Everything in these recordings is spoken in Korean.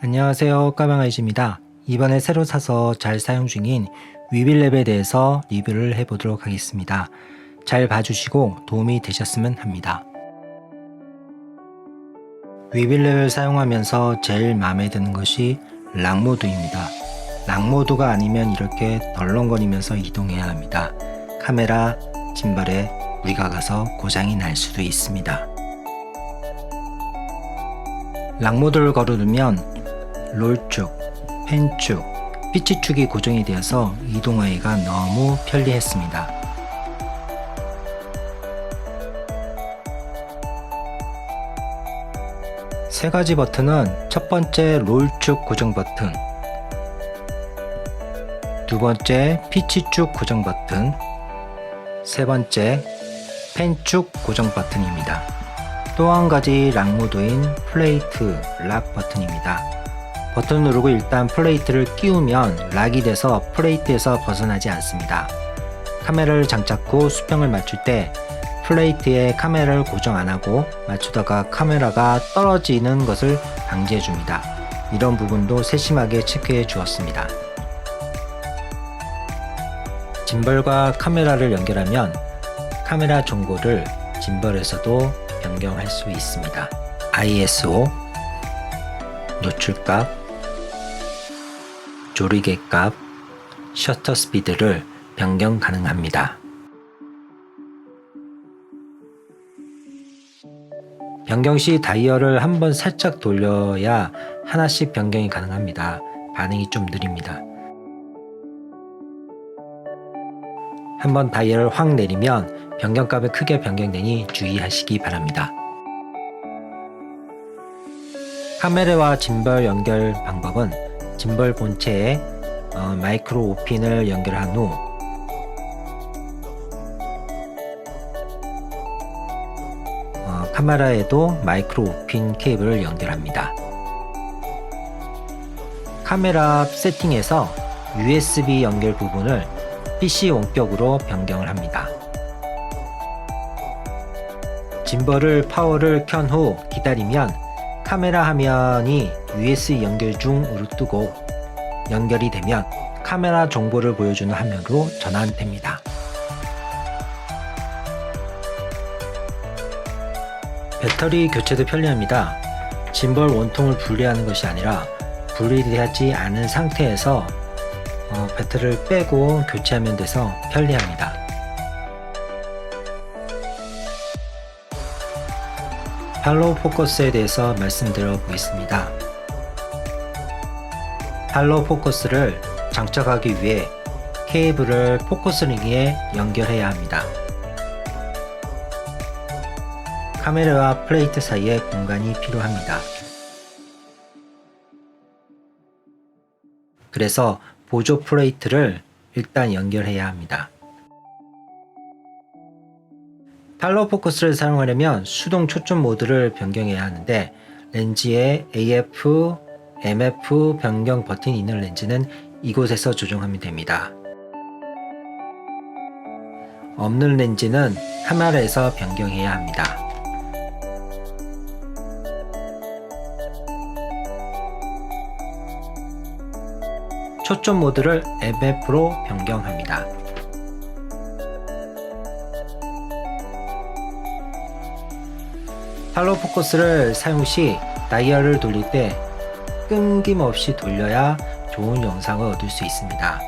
안녕하세요 까방아이즈입니다. 이번에 새로 사서 잘 사용 중인 위빌랩에 대해서 리뷰를 해보도록 하겠습니다. 잘 봐주시고 도움이 되셨으면 합니다. 위빌랩을 사용하면서 제일 마음에 드는 것이 락모드입니다. 락모드가 아니면 이렇게 덜렁거리면서 이동해야 합니다. 카메라, 짐벌에 무리가 가서 고장이 날 수도 있습니다. 락모드를 걸어두면 롤축, 펜축, 피치축이 고정이 되어서 이동하기가 너무 편리했습니다. 세 가지 버튼은 첫 번째 롤축 고정 버튼, 두 번째 피치축 고정 버튼, 세 번째 펜축 고정 버튼입니다. 또 한 가지 락 모드인 플레이트 락 버튼입니다. 버튼 누르고 일단 플레이트를 끼우면 락이 돼서 플레이트에서 벗어나지 않습니다. 카메라를 장착 후 수평을 맞출 때 플레이트에 카메라를 고정 안 하고 맞추다가 카메라가 떨어지는 것을 방지해 줍니다. 이런 부분도 세심하게 체크해 주었습니다. 짐벌과 카메라를 연결하면 카메라 정보를 짐벌에서도 변경할 수 있습니다. ISO, 노출값, 조리개 값, 셔터 스피드를 변경 가능합니다. 변경 시 다이얼을 한번 살짝 돌려야 하나씩 변경이 가능합니다. 반응이 좀 느립니다. 한번 다이얼을 확 내리면 변경값이 크게 변경되니 주의하시기 바랍니다. 카메라와 짐벌 연결 방법은 짐벌 본체에 어, 마이크로 오핀을 연결한 후 어, 카메라에도 마이크로 오핀 케이블을 연결합니다. 카메라 세팅에서 USB 연결 부분을 PC 원격으로 변경을 합니다. 짐벌을 파워를 켠 후 기다리면 카메라 화면이 USB 연결 중으로 뜨고 연결이 되면 카메라 정보를 보여주는 화면으로 전환됩니다. 배터리 교체도 편리합니다. 짐벌 원통을 분리하는 것이 아니라 분리되지 않은 상태에서 어, 배터리를 빼고 교체하면 돼서 편리합니다. 팔로우 포커스에 대해서 말씀드려 보겠습니다. 팔로우 포커스를 장착하기 위해 케이블을 포커스 링에 연결해야 합니다. 카메라와 플레이트 사이에 공간이 필요합니다. 그래서 보조 플레이트를 일단 연결해야 합니다. 팔로우 포커스를 사용하려면 수동 초점 모드를 변경해야 하는데 렌즈에 AF, MF 변경 버튼이 있는 렌즈는 이곳에서 조정하면 됩니다. 없는 렌즈는 카메라에서 변경해야 합니다. 초점 모드를 MF로 변경합니다. 팔로우 포커스를 사용 시 다이얼을 돌릴 때 끊김없이 돌려야 좋은 영상을 얻을 수 있습니다.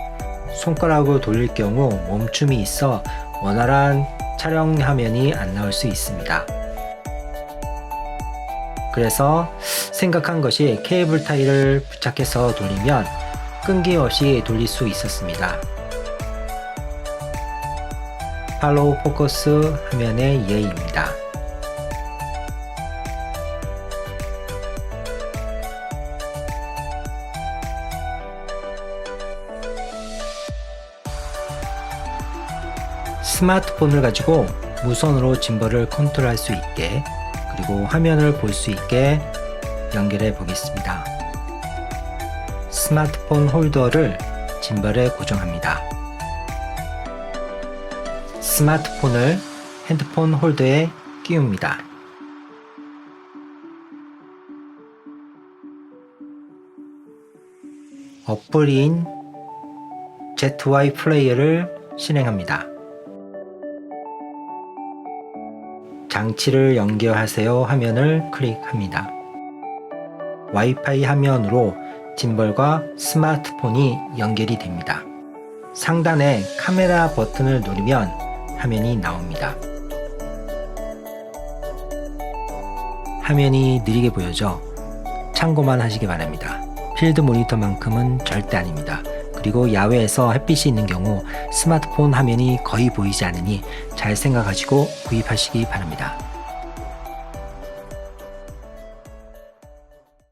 손가락으로 돌릴 경우 멈춤이 있어 원활한 촬영 화면이 안 나올 수 있습니다. 그래서 생각한 것이 케이블 타이를 부착해서 돌리면 끊김없이 돌릴 수 있었습니다. 팔로우 포커스 화면의 예입니다. 스마트폰을 가지고 무선으로 짐벌을 컨트롤할 수 있게 그리고 화면을 볼 수 있게 연결해 보겠습니다. 스마트폰 홀더를 짐벌에 고정합니다. 스마트폰을 핸드폰 홀더에 끼웁니다. 어플인 ZY 플레이어를 실행합니다. 장치를 연결하세요 화면을 클릭합니다. 와이파이 화면으로 짐벌과 스마트폰이 연결이 됩니다. 상단에 카메라 버튼을 누르면 화면이 나옵니다. 화면이 느리게 보여져 참고만 하시기 바랍니다. 필드 모니터만큼은 절대 아닙니다. 그리고 야외에서 햇빛이 있는 경우 스마트폰 화면이 거의 보이지 않으니 잘 생각하시고 구입하시기 바랍니다.